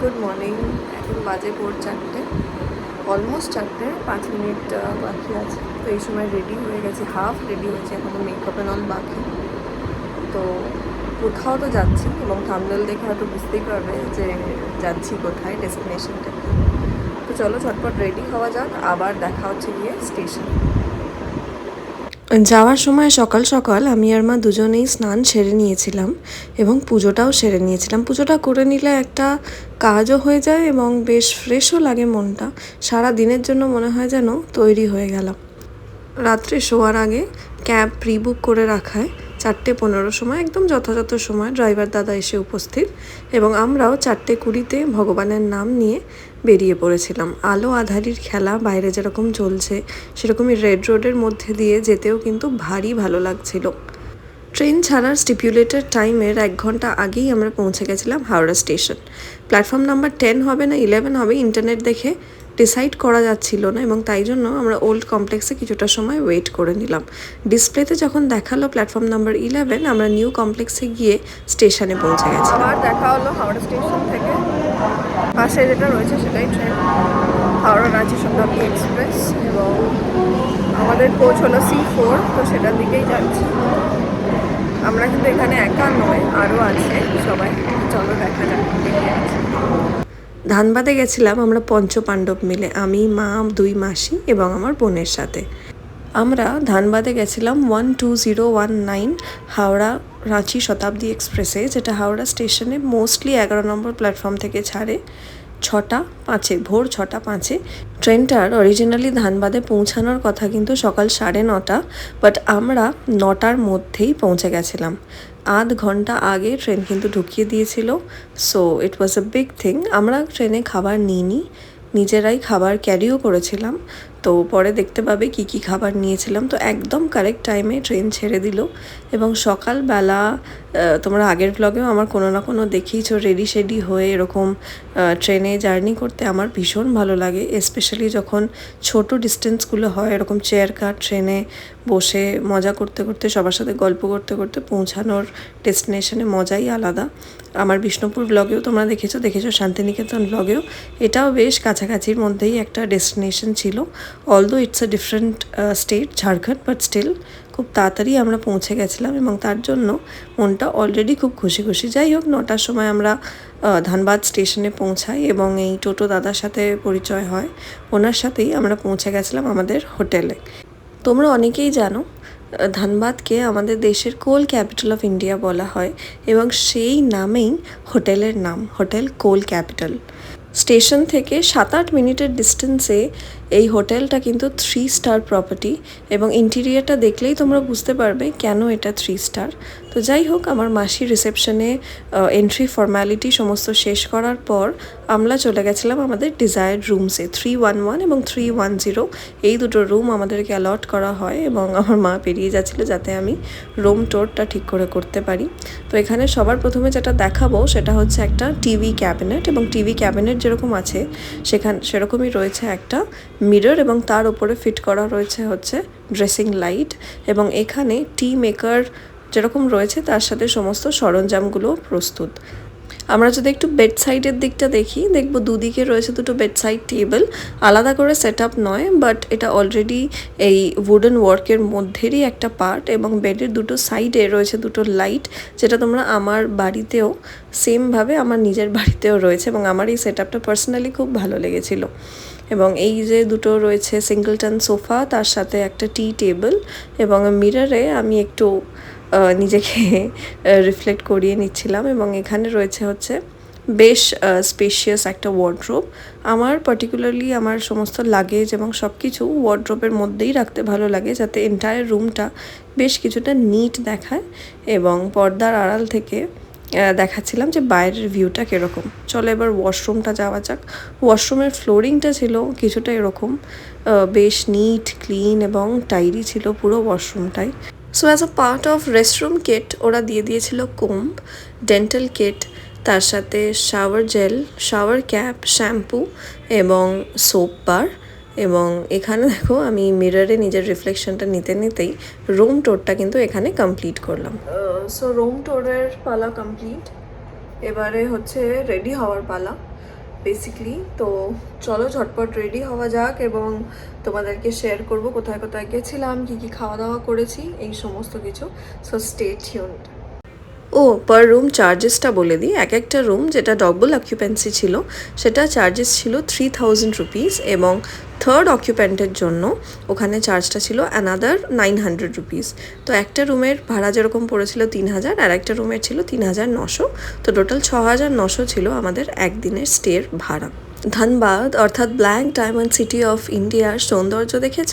Good morning. এখন বাজে ভোর চারটে। অলমোস্ট চারটে, পাঁচ মিনিট বাকি আছে। তো এই সময় রেডি হয়ে গেছে হাফ রেডি হয়েছে, এখনও মেকআপ অ্যান্ড অল বাকি। তো কোথাও তো যাচ্ছি এবং থামনেল দেখে হয়তো বুঝতেই পারবে যে যাচ্ছি কোথায় ডেস্টিনেশনটা তো চলো ঝটপট রেডি হওয়া যাক, আবার দেখা হচ্ছে গিয়ে স্টেশন যাওয়ার সময় সকাল সকাল আমি আর মা দুজনেই স্নান সেরে নিয়েছিলাম এবং পুজোটাও সেরে নিয়েছিলাম। পুজোটা করে নিলে একটা কাজও হয়ে যায় এবং বেশ ফ্রেশও লাগে মনটা। সারা দিনের জন্য মনে হয় যেন তৈরি হয়ে গেলাম। রাত্রে শোয়ার আগে ক্যাব প্রি বুক করে রাখায়। চারটে পনেরো সময়, একদম যথাযথ সময় ড্রাইভার দাদা এসে উপস্থিত এবং আমরাও চারটে কুড়িতে ভগবানের নাম নিয়ে বেরিয়ে পড়েছিলাম। আলো আধারির খেলা বাইরে যেরকম চলছে, সেরকমই রেড রোডের মধ্যে দিয়ে যেতেও কিন্তু ভারী ভালো লাগছিল। ট্রেন ছাড়ার স্টিপুলেটেড টাইমের এক ঘণ্টা আগেই আমরা পৌঁছে গেছিলাম Howrah station. Platform number ten হবে না ইলেভেন হবে ইন্টারনেট দেখে। ডিসাইড করা যাচ্ছিল না এবং তাই জন্য আমরা ওল্ড কমপ্লেক্সে কিছুটা সময় ওয়েট করে নিলাম। ডিসপ্লেতে যখন দেখাল প্ল্যাটফর্ম নাম্বার ইলেভেন আমরা নিউ কমপ্লেক্সে গিয়ে স্টেশনে পৌঁছে গেছি আবার দেখা হলো হাওড়া স্টেশন থেকে। পাশে যেটা রয়েছে সেটাই ট্রেন হাওড়া রাঁচি শতাব্দী এক্সপ্রেস এবং আমাদের কোচ হলো সি ফোর তো সেটার দিকেই যাচ্ছি। আমরা কিন্তু এখানে একা নয়, আরও আছে সবাই। চলো দেখা যাক। ধানবাদে গেছিলাম আমরা পঞ্চপাণ্ডব মিলে, আমি, মা, দুই মাসি এবং আমার বোনের সাথে। আমরা ধানবাদে গেছিলাম one two zero one nine Howrah Ranchi Shatabdi এক্সপ্রেসে, যেটা হাওড়া স্টেশনে মোস্টলি এগারো নম্বর প্ল্যাটফর্ম থেকে ছাড়ে ছটা পাঁচে, ভোর ছটা পাঁচে। ট্রেনটার অরিজিনালি ধানবাদে পৌঁছানোর কথা কিন্তু সকাল সাড়ে নটা, বাট আমরা নটার মধ্যেই পৌঁছে গেছিলাম। আধ ঘণ্টা আগে ট্রেন কিন্তু ঢুকিয়ে দিয়েছিল। So it was a big thing আমরা ট্রেনে খাবার নিইনি, নিজেরাই খাবার ক্যারিও করেছিলাম। তো পরে দেখতে পাবে কি কি খাবার নিয়েছিলাম। তো একদম কারেক্ট টাইমে ট্রেন ছেড়ে দিল এবং সকালবেলা তোমরা আগের ব্লগেও আমার কোনো না কোনো দেখিয়েছো রেডি শেডি হয়ে এরকম ট্রেনে জার্নি করতে আমার ভীষণ ভালো লাগে স্পেশালি যখন ছোট ডিস্টেন্সগুলো হয়, এরকম চেয়ার কার ট্রেনে বসে মজা করতে করতে, সবার সাথে গল্প করতে করতে পৌঁছানোর ডেস্টিনেশনে মজাই আলাদা। আমার বিষ্ণুপুর ব্লগেও তোমরা দেখেছ দেখেছ শান্তিনিকেতন ব্লগেও এটাও বেশ কাছাকাছির মধ্যেই একটা ডেস্টিনেশন ছিল। Although it's a different state Jharkhand but still খুব তাড়াতাড়ি আমরা পৌঁছে গেছিলাম এবং তার জন্য মনটা অলরেডি খুব খুশি খুশি। যাই হোক, নটার সময় আমরা ধানবাদ স্টেশনে পৌঁছাই এবং এই টোটো দাদার সাথে পরিচয় হয়। ওনার সাথেই আমরা পৌঁছে গেছিলাম আমাদের হোটেলে। তোমরা অনেকেই জানো ধানবাদকে আমাদের দেশের কোল ক্যাপিটাল অফ ইন্ডিয়া বলা হয় এবং সেই নামেই হোটেলের নাম, হোটেল কোল ক্যাপিটাল। স্টেশন থেকে সাত আট মিনিটের ডিস্টেন্সে এই হোটেলটা কিন্তু থ্রি স্টার প্রপার্টি এবং ইন্টিরিয়ারটা দেখলেই তোমরা বুঝতে পারবে কেন এটা থ্রি স্টার তো যাই হোক, আমার মাসির রিসেপশনে এন্ট্রি ফর্ম্যালিটি সমস্ত শেষ করার পর আমরা চলে গেছিলাম আমাদের ডিজায়ার্ড রুমসে থ্রি ওয়ান ওয়ান এবং থ্রি ওয়ান জিরো এই দুটো রুম আমাদেরকে অ্যালট করা হয় এবং আমার মা পেরিয়ে যাচ্ছিল যাতে আমি রুম টোরটা ঠিক করে করতে পারি। তো এখানে সবার প্রথমে যেটা দেখাবো সেটা হচ্ছে একটা টিভি ক্যাবিনেট এবং টিভি ক্যাবিনেট যেরকম আছে, সেখান, সেরকমই রয়েছে একটা মিরর এবং তার উপরে ফিট করা রয়েছে হচ্ছে ড্রেসিং লাইট এবং এখানে টি মেকার যেরকম রয়েছে, তার সাথে সমস্ত সরঞ্জামগুলো প্রস্তুত। আমরা যদি একটু বেড সাইডের দিকটা দেখি, দেখব দুদিকে রয়েছে দুটো বেড সাইড টেবিল আলাদা করে সেট নয় বাট এটা অলরেডি এই উডেন ওয়ার্কের মধ্যেরই একটা পার্ট এবং বেডের দুটো সাইডে রয়েছে দুটো লাইট যেটা তোমরা আমার বাড়িতেও সেমভাবে আমার নিজের বাড়িতেও রয়েছে এবং আমার এই সেট আপটা পার্সোনালি খুব ভালো লেগেছিলো। এবং এই যে দুটো রয়েছে সিঙ্গলটন সোফা তার সাথে একটা টি টেবিল এবং মিররে আমি একটু নিজেকে রিফ্লেক্ট করিয়ে নিচ্ছিলাম এবং এখানে রয়েছে হচ্ছে বেশ স্পেশিয়াস একটা ওয়ার্ড্রোব আমার পার্টিকুলারলি আমার সমস্ত লাগেজ এবং সব কিছু ওয়ার্ড্রোবের মধ্যেই রাখতে ভালো লাগে যাতে এন্টায়ার রুমটা বেশ কিছুটা নিট দেখায় এবং পর্দার আড়াল থেকে দেখাচ্ছিলাম যে বাইরের ভিউটা কীরকম। চলো এবার ওয়াশরুমটা যাওয়া যাক। ওয়াশরুমের ফ্লোরিংটা ছিল কিছুটা এরকম বেশ নিট ক্লিন এবং টাইরি ছিল পুরো ওয়াশরুমটাই so as a part of restroom kit ওরা দিয়ে দিয়েছিল কোম্ব ডেন্টাল কিট তার সাথে shower gel shower cap shampoo এবং সোপ বার এবং এখানে দেখো আমি মিররে নিজের রিফ্লেকশনটা নিতে নিতেই রুম টোরটা কিন্তু এখানে কমপ্লিট করলাম। সো রুম টোরের পালা কমপ্লিট এবারে হচ্ছে রেডি হওয়ার পালা। বেসিকলি তো চলো ঝটপট রেডি হওয়া যাক এবং তোমাদেরকে শেয়ার করব কোথায় কোথায় গেছিলাম, কী কী খাওয়া দাওয়া করেছি, এই সমস্ত কিছু। সো স্টেট টিউনড ও পার রুম চার্জেসটা বলে দিই। এক একটা রুম যেটা ডবল অকুপেন্সি ছিল, সেটা চার্জেস ছিল থ্রি থাউজেন্ড রুপিস এবং থার্ড অকুপেন্টের জন্য ওখানে চার্জটা ছিল অ্যানাদার নাইন হান্ড্রেড রুপিস তো একটা রুমের ভাড়া যেরকম পড়েছিল তিন হাজার, আর একটা রুমের ছিল তিন হাজার নশো। তো টোটাল ছ হাজার নশো ছিল আমাদের একদিনের স্টের ভাড়া। ধানবাদ, অর্থাৎ ব্ল্যাক ডায়মন্ড সিটি অফ ইন্ডিয়ার সৌন্দর্য দেখেছ?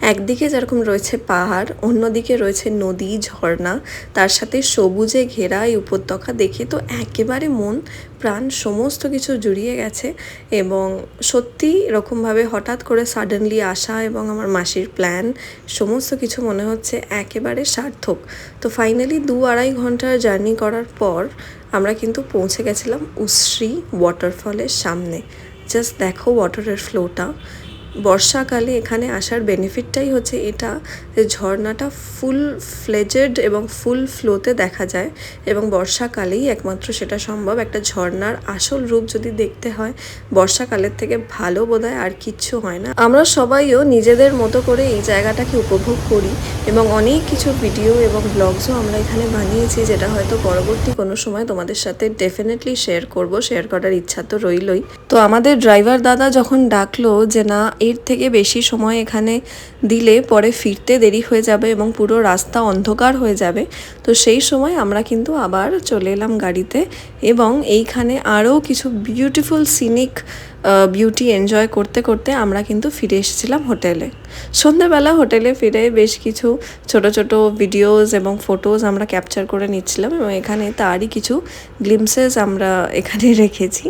একদিকে যেরকম রয়েছে পাহাড়, অন্যদিকে রয়েছে নদী, ঝর্ণা। তার সাথে সবুজে ঘেরা এই উপত্যকা দেখে তো একেবারে মন, প্রাণ সমস্ত কিছু জুড়িয়ে গেছে। এবং সত্যি এরকমভাবে হঠাৎ করে সাডেনলি আসা এবং আমার মাসির প্ল্যান সমস্ত কিছু মনে হচ্ছে একেবারে সার্থক। তো ফাইনালি দু আড়াই ঘণ্টার জার্নি করার পর আমরা কিন্তু পৌঁছে গেছিলাম উশ্রী ওয়াটারফলের সামনে। জাস্ট দেখো ওয়াটারের ফ্লোটা বর্ষাকালে এখানে আসার বেনিফিটটাই হচ্ছে এটা যে ঝর্ণাটা ফুল ফ্লেজেড এবং ফুল ফ্লোতে দেখা যায় এবং বর্ষাকালেই একমাত্র সেটা সম্ভব। একটা ঝর্ণার আসল রূপ যদি দেখতে হয়, বর্ষাকালের থেকে ভালো বোধহয় আর কিচ্ছু হয় না। আমরা সবাইও নিজেদের মতো করে এই জায়গাটাকে উপভোগ করি এবং অনেক কিছু ভিডিও এবং ব্লগসও আমরা এখানে বানিয়েছি যেটা হয়তো পরবর্তী কোনো সময় তোমাদের সাথে ডেফিনেটলি শেয়ার করব। শেয়ার করার ইচ্ছা তো রইলই। তো আমাদের ড্রাইভার দাদা যখন ডাকলো যে, না এর থেকে বেশি সময় এখানে দিলে পরে ফিরতে দেরি হয়ে যাবে এবং পুরো রাস্তা অন্ধকার হয়ে যাবে। তো সেই সময় আমরা কিন্তু আবার চলে এলাম গাড়িতে এবং এইখানে আরও কিছু বিউটিফুল সিনিক বিউটি এনজয় করতে করতে আমরা কিন্তু ফিরে এসেছিলাম হোটেলে। সন্ধ্যেবেলা হোটেলে ফিরে বেশ কিছু ছোট ছোট ভিডিওস এবং ফটোজ আমরা ক্যাপচার করে নিচ্ছিলাম এবং এখানে তারই কিছু গ্লিমসেস আমরা এখানে রেখেছি।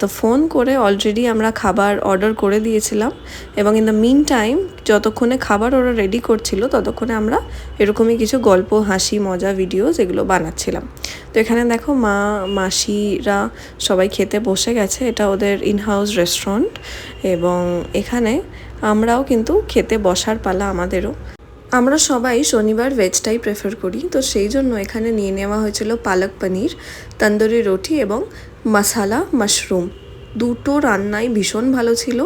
তো ফোন করে অলরেডি আমরা খাবার অর্ডার করে দিয়েছিলাম এবং ইন দ্য মিন টাইম যতক্ষণে খাবার ওরা রেডি করছিল ততক্ষণে আমরা এরকমই কিছু গল্প, হাসি, মজা ভিডিওস এগুলো বানাচ্ছিলাম। তো এখানে দেখো মা, মাসিরা সবাই খেতে বসে গেছে। এটা ওদের ইনহাউস রেস্টুরেন্ট এবং এখানে আমরাও কিন্তু খেতে বসার পালা আমাদেরও। আমরা সবাই শনিবার ভেজটাই প্রেফার করি, তো সেই জন্য এখানে নিয়ে নেওয়া হয়েছিল পালক পনির, তন্দুরি রুটি এবং মশালা মাশরুম। দুটো রান্নাই ভীষণ ভালো ছিল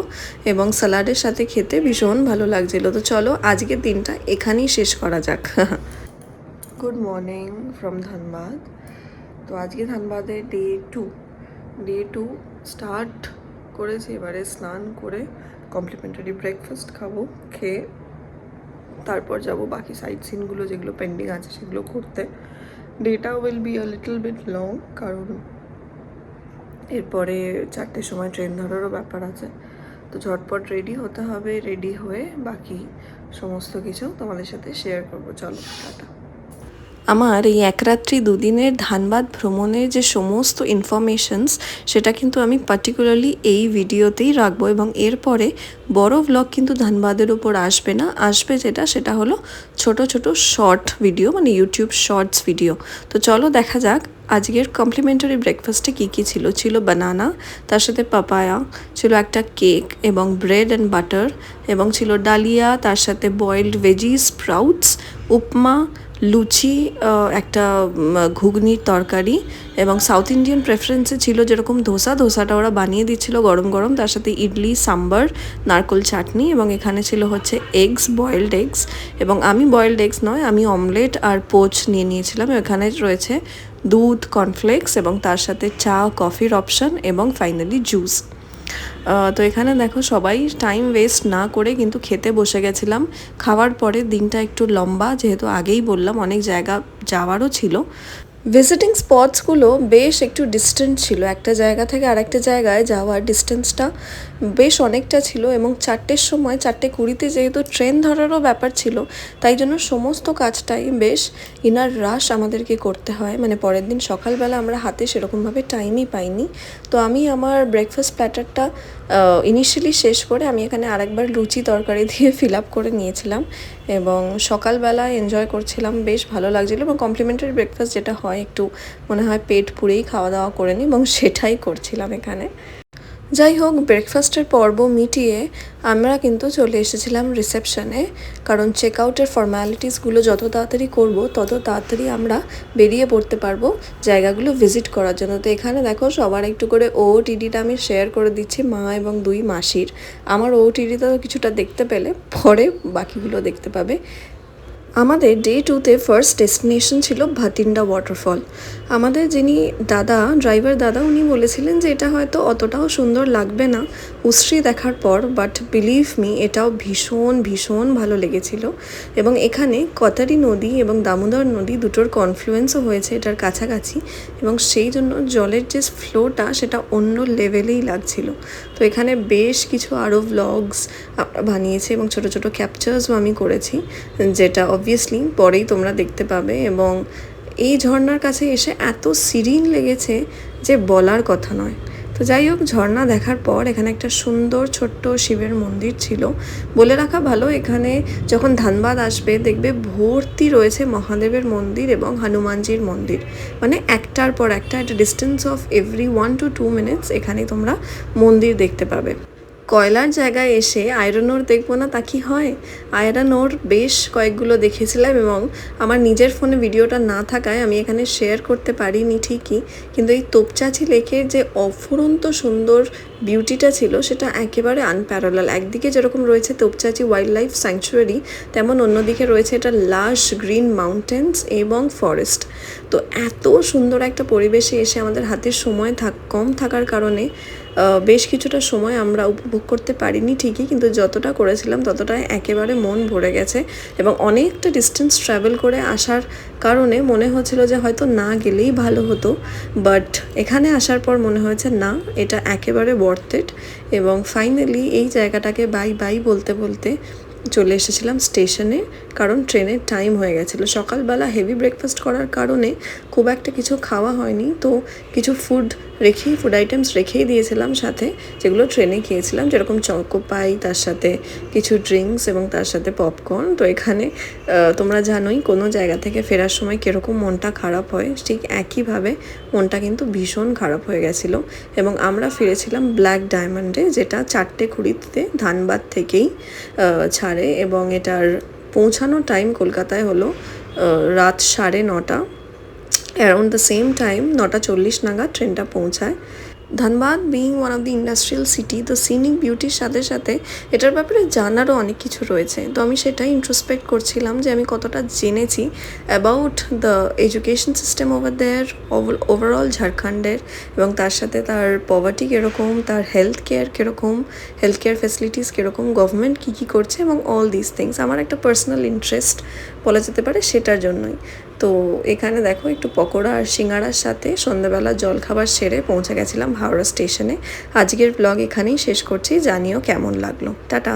এবং স্যালাডের সাথে খেতে ভীষণ ভালো লাগছিল। তো চলো আজকের দিনটা এখানেই শেষ করা যাক। গুড মর্নিং ফ্রম ধানবাদ তো আজকে ধানবাদে day two day two start করেছি, এবারে স্নান করে কমপ্লিমেন্টারি ব্রেকফাস্ট খাব, খেয়ে তারপর যাব বাকি সাইট সিনগুলো যেগুলো পেন্ডিং আছে সেগুলো করতে। Data will be a little bit long কারণ এরপরে চারটের সময় ট্রেন ধরারও ব্যাপার আছে। তো ঝটপট রেডি হতে হবে রেডি হয়ে বাকি সমস্ত কিছু তোমাদের সাথে শেয়ার করব। চলো, টাটা। আমার এই এক রাত্রি দুদিনের ধানবাদ ভ্রমণের যে সমস্ত ইনফরমেশনস সেটা কিন্তু আমি পার্টিকুলারলি এই ভিডিওতেই রাখব এবং এরপরে বড় ব্লগ কিন্তু ধানবাদের উপর আসবে না। আসবে যেটা, সেটা হলো ছোট ছোট শর্ট ভিডিও মানে ইউটিউব শর্টস ভিডিও তো চলো দেখা যাক আজকের কমপ্লিমেন্টারি ব্রেকফাস্টে কী কী ছিল। ছিল বানানা তার সাথে পাপায়া ছিল একটা কেক এবং ব্রেড অ্যান্ড বাটার এবং ছিল ডালিয়া, তার সাথে বয়েলড ভেজি স্প্রাউটস উপমা, লুচি একটা ঘুগনির তরকারি এবং সাউথ ইন্ডিয়ান প্রেফারেন্সে ছিল যেরকম ধোসা, ধোসাটা ওরা বানিয়ে দিচ্ছিল গরম গরম, তার সাথে ইডলি, সাম্বার, নারকোল চাটনি এবং এখানে ছিল হচ্ছে এগস বয়েলড এগস এবং আমি বয়েলড এগস নয়, আমি অমলেট আর পোচ নিয়ে নিয়েছিলাম। এখানে রয়েছে দুধ কর্নফ্লেক্স এবং তার সাথে চা কফির অপশন এবং ফাইনালি জুস তো এখানে দেখো সবাই টাইম ওয়েস্ট না করে কিন্তু খেতে বসে গেছিলাম। খাওয়ার পরে দিনটা একটু লম্বা, যেহেতু আগেই বললাম অনেক জায়গা যাওয়ারও ছিল। ভিজিটিং স্পটসগুলো বেশ একটু ডিস্টেন্ট ছিল। একটা জায়গা থেকে আরেকটা জায়গায় যাওয়ার ডিস্টেন্সটা বেশ অনেকটা ছিল এবং চারটের সময়, চারটে কুড়িতে যেহেতু ট্রেন ধরারও ব্যাপার ছিল, তাই জন্য সমস্ত কাজটাই বেশ ইনার রাশ আমাদেরকে করতে হয়। মানে পরের দিন সকালবেলা আমরা হাতে সেরকমভাবে টাইমই পাইনি। তো আমি আমার ব্রেকফাস্ট প্ল্যাটারটা ইনিশিয়ালি শেষ করে আমি এখানে আরেকবার লুচি তরকারি দিয়ে ফিল আপ করে নিয়েছিলাম এবং সকালবেলা এনজয় করছিলাম, বেশ ভালো লাগছিল এবং কমপ্লিমেন্টারি ব্রেকফাস্ট যেটা হয় একটু মনে হয় পেট পুরেই খাওয়া দাওয়া করে নিই এবং সেটাই করছিলাম এখানে। যাই হোক ব্রেকফাস্টের পর্ব মিটিয়ে আমরা কিন্তু চলে এসেছিলাম রিসেপশনে কারণ চেক আউটের ফর্ম্যালিটিসগুলো যত তাড়াতাড়ি করব, তত তাড়াতাড়ি আমরা বেরিয়ে পড়তে পারব জায়গাগুলো ভিজিট করার জন্য। তো এখানে দেখো, সবার একটু করে ও টিডিটা আমি শেয়ার করে দিচ্ছি মা এবং দুই মাসির। আমার ও টিডিটা কিছুটা দেখতে পেলে, পরে বাকিগুলো দেখতে পাবে। আমাদের ডে টুতে ফার্স্ট ডেস্টিনেশন ছিল ভাতিন্ডা ওয়াটারফল আমাদের যিনি দাদা ড্রাইভার দাদা, উনি বলেছিলেন যে এটা হয়তো অতটাও সুন্দর লাগবে না উশ্রী দেখার পর বাট বিলিভ মি এটাও ভীষণ ভীষণ ভালো লেগেছিল। এবং এখানে কতারি নদী এবং দামোদর নদী দুটোর কনফ্লুয়েন্সও হয়েছে এটার কাছাকাছি। এবং সেই জন্য জলের যে ফ্লোটা সেটা অন্য লেভেলেই লাগছিল। তো এখানে বেশ কিছু আরও ভ্লগস বানিয়েছে এবং ছোট ছোট ক্যাপচার্সও আমি করেছি, যেটা অবভিয়াসলি পরেই তোমরা দেখতে পাবে এবং এই ঝর্ণার কাছে এসে এত সিরিন লেগেছে যে বলার কথা নয়। তো যাই হোক, ঝর্ণা দেখার পর এখানে একটা সুন্দর ছোট্ট শিবের মন্দির ছিল। বলে রাখা ভালো, এখানে যখন ধানবাদ আসবে, দেখবে ভর্তি রয়েছে মহাদেবের মন্দির এবং হনুমানজির মন্দির। মানে একটার পর একটা একটা distance of every one to two minutes এখানে তোমরা মন্দির দেখতে পাবে। কয়লার জায়গায় এসে আয়রন ওর দেখব না তা কি হয়? আয়রন ওর বেশ কয়েকগুলো দেখেছিলাম এবং আমার নিজের ফোনে ভিডিওটা না থাকায় আমি এখানে শেয়ার করতে পারিনি ঠিকই। কিন্তু এই তোপচাচি লেকের যে অফুরন্ত সুন্দর বিউটিটা ছিল সেটা একেবারে আনপ্যারালাল একদিকে যেরকম রয়েছে তোপচাচি ওয়াইল্ড লাইফ স্যাংচুয়ারি তেমন অন্যদিকে রয়েছে এটা লাশ গ্রিন মাউন্টেন্স এবং ফরেস্ট তো এত সুন্দর একটা পরিবেশে এসে আমাদের হাতে সময় থাক, কম থাকার কারণে বেশ কিছুটা সময় আমরা উপভোগ করতে পারিনি ঠিকই, কিন্তু যতটা করেছিলাম ততটাই একেবারে মন ভরে গেছে এবং অনেকটা ডিস্টেন্স ট্রাভেল করে আসার কারণে মনে হচ্ছিল যে হয়তো না গেলেই ভালো হতো। বাট এখানে আসার পর মনে হয়েছে, না, এটা একেবারে ওয়ার্থ ইট এবং ফাইনালি এই জায়গাটাকে বাই বাই বলতে বলতে চলে এসেছিলাম স্টেশনে কারণ ট্রেনের টাইম হয়ে গেছিল। সকালবেলা হেভি ব্রেকফাস্ট করার কারণে খুব একটা কিছু খাওয়া হয়নি। তো কিছু ফুড রেখেই ফুড আইটেমস রেখেই দিয়েছিলাম সাথে, যেগুলো ট্রেনে খেয়েছিলাম, যেরকম চকো পাই তার সাথে কিছু ড্রিঙ্কস এবং তার সাথে পপকর্ন তো এখানে তোমরা জানোই কোনো জায়গা থেকে ফেরার সময় কীরকম মনটা খারাপ হয়। ঠিক একইভাবে মনটা কিন্তু ভীষণ খারাপ হয়ে গেছিল এবং আমরা ফিরেছিলাম ব্ল্যাক ডায়মন্ডে যেটা চারটে কুড়িতে ধানবাদ থেকেই ছাড়ে এবং এটার পৌঁছানোর টাইম কলকাতায় হলো রাত সাড়ে নটা। অ্যারাউন্ড দ্য সেম টাইম নটা চল্লিশ নাগাদ ট্রেনটা পৌঁছায়। Dhanbad being one of the industrial city তো সিনিক বিউটির সাথে সাথে এটার ব্যাপারে জানারও অনেক কিছু রয়েছে। তো আমি সেটাই ইন্ট্রোস্পেক্ট করছিলাম যে আমি কতটা জেনেছি about the education system over there overall ঝাড়খণ্ডের এবং তার সাথে তার পভার্টি কীরকম, তার হেলথ কেয়ার কীরকম হেলথ কেয়ার ফেসিলিটিস কীরকম গভর্নমেন্ট কী কী করছে এবং অল দিস থিংস আমার একটা পার্সোনাল ইন্টারেস্ট বলা যেতে পারে সেটার জন্যই। তো এখানে দেখো একটু পকোড়া আর সিঙ্গারার সাথে সন্ধ্যাবেলা জলখাবার সেরে পৌঁছে গেছিলাম হাওড়া স্টেশনে। আজকের ব্লগ এখানেই শেষ করছি, জানিও কেমন লাগল। টাটা।